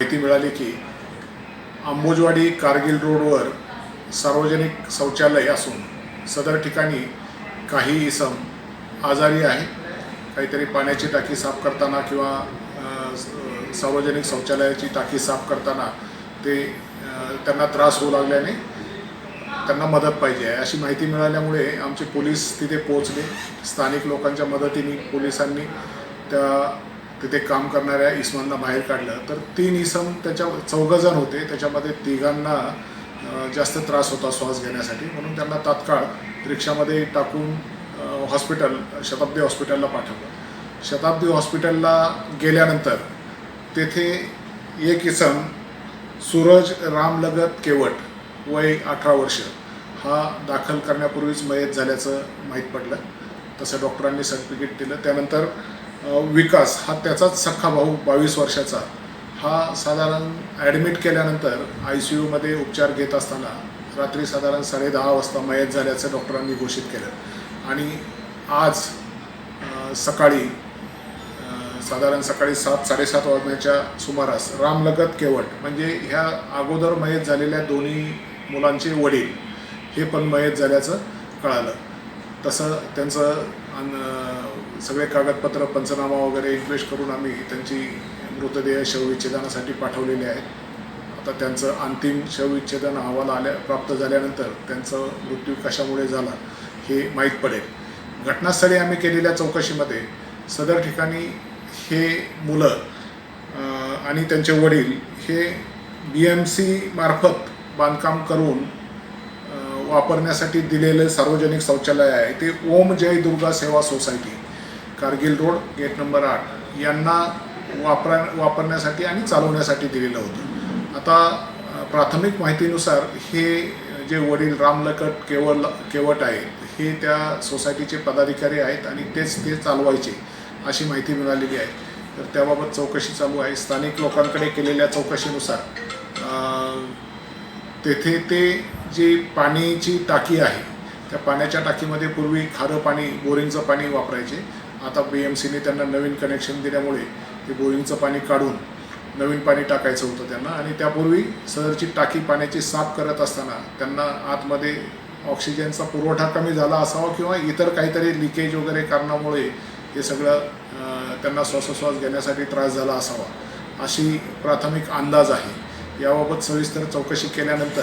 माहिती मिळाली की अंबोजवाडी कारगिल रोडवर सार्वजनिक शौचालय असून सदर ठिकाणी काही इसम आजारी आहे. काहीतरी पाण्याची टाकी साफ करताना किंवा सार्वजनिक शौचालयाची टाकी साफ करताना ते त्यांना त्रास होऊ लागल्याने त्यांना मदत पाहिजे आहे. अशी माहिती मिळाल्यामुळे आमचे पोलीस तिथे पोहोचले. स्थानिक लोकांच्या मदतीने पोलिसांनी त्या तिथे काम करणाऱ्या इसमांना बाहेर काढलं. तर तीन इसम त्याच्या चौघजण होते. त्याच्यामध्ये तिघांना जास्त त्रास होता श्वास घेण्यासाठी. म्हणून त्यांना तात्काळ रिक्षामध्ये टाकून हॉस्पिटल शताब्दी हॉस्पिटलला पाठवलं. शताब्दी हॉस्पिटलला गेल्यानंतर तेथे एक इसम सूरज रामलगत केवट वय अठरा वर्ष. हा दाखल करण्यापूर्वीच मयत झाल्याचं माहीत पडलं. तसं डॉक्टरांनी सर्टिफिकेट दिलं. त्यानंतर विकास हा त्याचाच सख्खा भाऊ बावीस वर्षाचा. हा साधारण ॲडमिट केल्यानंतर आय सी यूमध्ये उपचार घेत असताना रात्री साधारण साडे दहा वाजता मयत झाल्याचं डॉक्टरांनी घोषित केलं. आणि आज सकाळी साधारण सकाळी सात साडेसात वाजण्याच्या सुमारास रामलगत केवट म्हणजे ह्या अगोदर मयत झालेल्या दोन्ही मुलांचे वडील हे पण मयत झाल्याचं कळालं. तसं त्यांचं अन- सगळे कागदपत्र पंचनामा वगैरे इन्क्वेस्ट करून आम्ही त्यांची मृतदेह शवविच्छेदनासाठी पाठवलेले आहेत. आता त्यांचं अंतिम शवविच्छेदन अहवाल आल्या प्राप्त झाल्यानंतर त्यांचं मृत्यू कशामुळे झाला हे माहीत पडेल. घटनास्थळी आम्ही केलेल्या चौकशीमध्ये सदर ठिकाणी हे मुलं आणि त्यांचे वडील हे बी एम सी मार्फत बांधकाम करून वापरण्यासाठी दिलेलं सार्वजनिक शौचालय आहे. ते Om Jai Durga Seva society Kargil road gate number आठ. यांना वापरा वापरण्यासाठी आणि चालवण्यासाठी दिलेलं होतं. आता प्राथमिक माहितीनुसार हे जे वडील रामलकट केवळ केवट आहेत हे त्या सोसायटीचे पदाधिकारी आहेत आणि तेच ते चालवायचे. अशी माहिती मिळालेली आहे. तर त्याबाबत चौकशी चालू आहे. स्थानिक लोकांकडे केलेल्या चौकशीनुसार तेथे ते जी पाण्याची टाकी आहे त्या पाण्याच्या टाकीमध्ये पूर्वी खारं पाणी बोरिंगचं पाणी वापरायचे. आता बी एम सीने त्यांना नवीन कनेक्शन दिल्यामुळे ते बोरिंगचं पाणी काढून नवीन पाणी टाकायचं होतं त्यांना. आणि त्यापूर्वी सदरची टाकी पाण्याची साफ करत असताना त्यांना आतमध्ये ऑक्सिजनचा पुरवठा कमी झाला असावा किंवा इतर काहीतरी लिकेज वगैरे कारणामुळे हे सगळं त्यांना श्वासोश्वास घेण्यासाठी त्रास झाला असावा. अशी प्राथमिक अंदाज आहे. याबाबत सविस्तर चौकशी केल्यानंतर